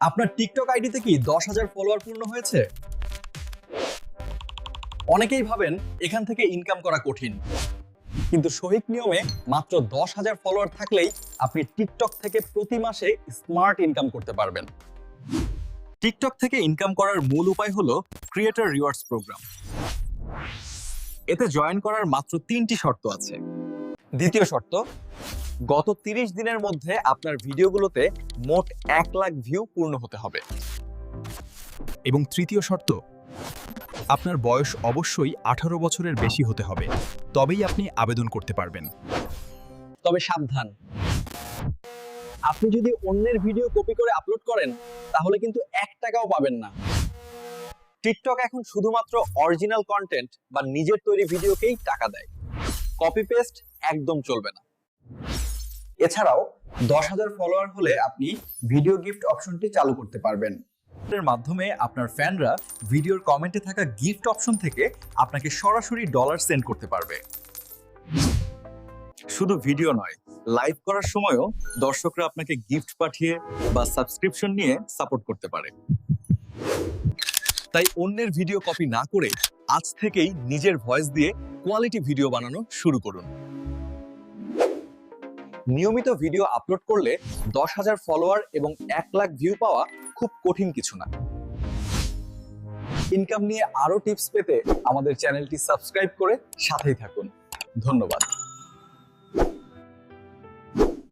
আপনার টিকটক আইডিতে কি দশ হাজার ফলোয়ার পূর্ণ হয়েছে? অনেকেই ভাবেন এখান থেকে ইনকাম করা কঠিন। কিন্তু সহিক নিয়মে মাত্র দশ হাজার ফলোয়ার থাকলেই আপনি টিকটক থেকে প্রতি মাসে স্মার্ট ইনকাম করতে পারবেন। টিকটক থেকে ইনকাম করার মূল উপায় হলো ক্রিয়েটার রিওয়ার্ডস প্রোগ্রাম এতে জয়েন করার মাত্র তিনটি শর্ত আছে। দ্বিতীয় শর্ত গত তিরিশ দিনের মধ্যে আপনার ভিডিওগুলোতে মোট এক লাখ ভিউ পূর্ণ হতে হবে। এবং তৃতীয় শর্ত আপনার বয়স অবশ্যই আঠারো বছরের বেশি হতে হবে। তবেই আপনি আবেদন করতে পারবেন। তবে সাবধান। আপনি যদি অন্যের ভিডিও কপি করে আপলোড করেন তাহলে কিন্তু এক টাকাও পাবেন না। টিকটক এখন শুধুমাত্র অরিজিনাল কন্টেন্ট বা নিজের তৈরি ভিডিওকেই টাকা দেয়। কপি পেস্ট একদম চলবে না। এছাড়াও দশ হাজার ফলোয়ার হলে আপনি ভিডিও গিফট অপশনটি চালু করতে পারবেন। এর মাধ্যমে আপনার ফ্যানরা ভিডিওর কমেন্টে থাকা গিফট অপশন থেকে আপনাকে সরাসরি ডলার সেন্ড করতে পারবে। শুধু ভিডিও নয় লাইভ করার সময়ও দর্শকরা আপনাকে গিফট পাঠিয়ে বা সাবস্ক্রিপশন নিয়ে সাপোর্ট করতে পারে। তাই অন্যের ভিডিও কপি না করে আজ থেকেই নিজের ভয়েস দিয়ে কোয়ালিটি ভিডিও বানানো শুরু করুন। নিয়মিত ভিডিও আপলোড করলে দশ হাজার ফলোয়ার এবং এক লাখ ভিউ পাওয়া খুব কঠিন কিছু না। ইনকাম নিয়ে আরও টিপস পেতে আমাদের চ্যানেলটি সাবস্ক্রাইব করে সাথেই থাকুন। ধন্যবাদ।